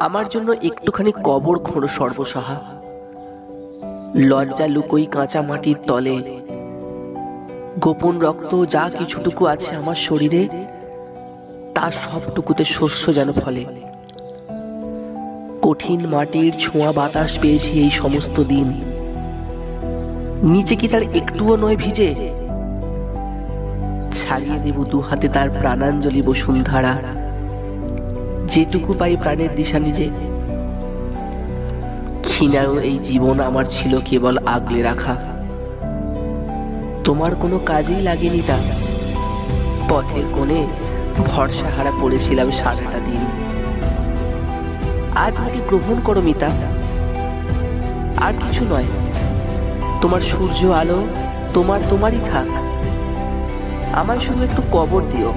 আমার জন্য একটুখানি কবর খোঁড়ো সর্বসাহা। লজ্জা লুকোই কাঁচা মাটির তলে। গোপন রক্ত যা কিছুটুকু আছে আমার শরীরে তার সবটুকুতে শস্য যেন ফলে। কঠিন মাটির ছোঁয়া বাতাস পেয়েছি এই সমস্ত দিন। নিচে কি তার একটুও নয় ভিজে? ছাড়িয়ে দেব দু হাতে তার প্রাণাঞ্জলি বসুন্ধরা। যেটুকু পাই প্রাণের দিশা নিজে। ক্ষীণারও এই জীবন আমার ছিল কেবল আগলে রাখা। তোমার কোনো কাজেই লাগেনি তা। পথের কোণে ভরসা হারা পড়েছিলাম সারাটা দিন। আজ আমাকে গ্রহণ করো মিতা। আর কিছু নয়। তোমার সূর্য আলো তোমার তোমারই থাক। আমায় শুধু একটু কবর দিও।